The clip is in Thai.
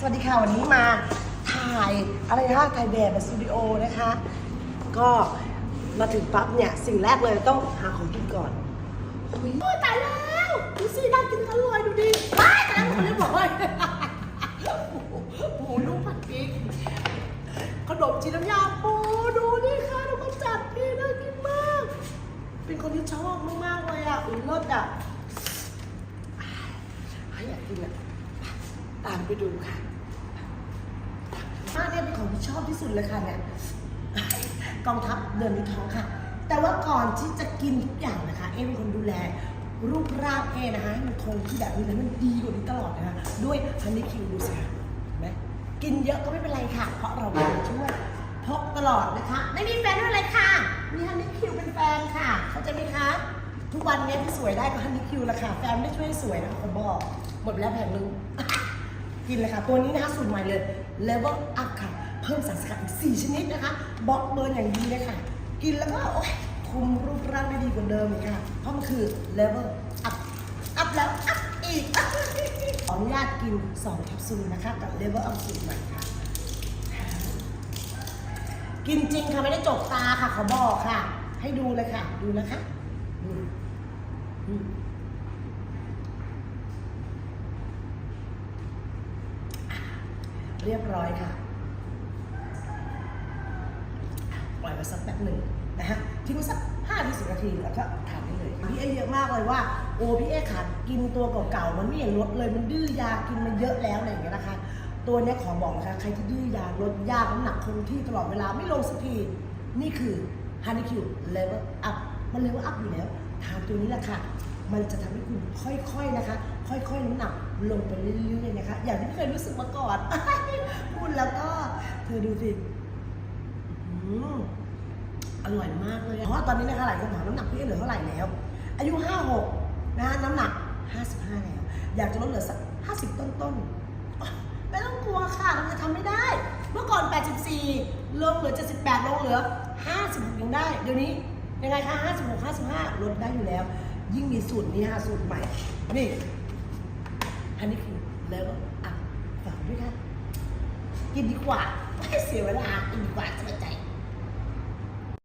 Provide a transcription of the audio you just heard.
สวัสดีค่ะ วันนี้มาถ่ายอะไรนะคะถ่ายแบบในสตูดิโอนะคะ ก็มาถึงปั๊บเนี่ย สิ่งแรกเลยต้องหาของกินก่อนอุ๊ยโอ้ยตายแล้วดูสิน่ากินอร่อยดูดิว้ายตายแล้วคนเรียบร้อยหมูนุ่มผัดพริกขนมจีนน้ำยาปูดูนี่ค่ะดูมันจัดนี่น่ากินมาก เป็นคนที่ชอบมาก ๆ เลยอะอุ้ยรสอะอะอยากกินอะตามไปดูค่ะ มากเนี่ยเป็นของที่ชอบที่สุดเลยค่ะเนี่ยกองทัพเดินในท้องค่ะ แต่ว่าก่อนที่จะกินทุกอย่างนะคะ เอเป็นคนดูแลรูปร่างเอนะคะให้มันคงที่แบบนี้แล้วมันดีกว่านี้ตลอดนะคะด้วยฮันนี่คิวดูสิคะเห็นไหมกินเยอะก็ไม่เป็นไรค่ะ เพราะเราเป็นช่วยพกตลอดนะคะ ไม่มีแฟนด้วยเลยค่ะ มีฮันนี่คิวเป็นแฟนค่ะ เข้าใจไหมคะ ทุกวันนี้ที่สวยได้ก็ฮันนี่คิวละค่ะ แฟนไม่ช่วยให้สวยนะผมบอก หมดแล้วแผงนึง กินเลยค่ะ ตัวนี้นะคะสูตรใหม่เลย Level Up ค่ะ เพิ่มสารสกัดอีก 4 ชนิดนะคะบล็อกเบิร์นอย่างดีเลยค่ะ กินแล้วก็โอ๊ยคุมรูปร่างได้ดีกว่าเดิมอีกค่ะ เพราะมันคือ Level Up Up แล้ว Up อีกขออนุญาตกิน2แคปซูลนะคะกับ Level Up สูตรใหม่ค่ะ กินจริงค่ะไม่ได้จกตาค่ะขาบอกค่ะ ให้ดูเลยค่ะ ดูนะคะ อืมอืม เรียบร้อยค่ะ ปล่อยไว้สักแป๊บหนึ่งนะฮะทิ้งไว้สักห้าถึงสิบนาทีแล้วก็ทานได้เลยพี่เอเยอะมากเลยว่าโอ้พี่เอขาดกินตัวเก่าๆมันไม่เห็นลดเลยมันดื้อยากินมาเยอะแล้วอะไรอย่างเงี้ยนะคะ ตัวเนี้ยขอบอกนะคะใครที่ดื้อยาลดยาน้ำหนักคงที่ตลอดเวลาไม่ลงสักทีนี่คือ Honey Q Level Up มัน Level Up อยู่แล้วทานตัวนี้แหละค่ะมันจะทำให้คุณค่อยๆนะคะ ค่อยๆน้ำหนักลงไปเรื่อยๆนะคะ อย่างที่เคยรู้สึกมาก่อน เธอดูสิอร่อยมากเลยเพราะว่าตอนนี้นะคะหลายคนถามน้ำหนักพี่เหลือเท่าไหร่แล้ว อายุ 56 นะคะน้ำหนัก 55 แล้ว อยากจะลดเหลือสัก 50 ต้นๆอ๋อไม่ต้องกลัวค่ะเราจะทำไม่ได้ เมื่อก่อน 84 ลงเหลือ 78 ลงเหลือ 56ยังได้ เดี๋ยวนี้ยังไงคะ 56 55 ลดได้อยู่แล้ว ยิ่งมีสูตรนี้ค่ะสูตรใหม่ นี่ อันนี้คือแล้วอะฝากด้วยค่ะกินดีกว่า เสียเวลาอีกว่าจะใจ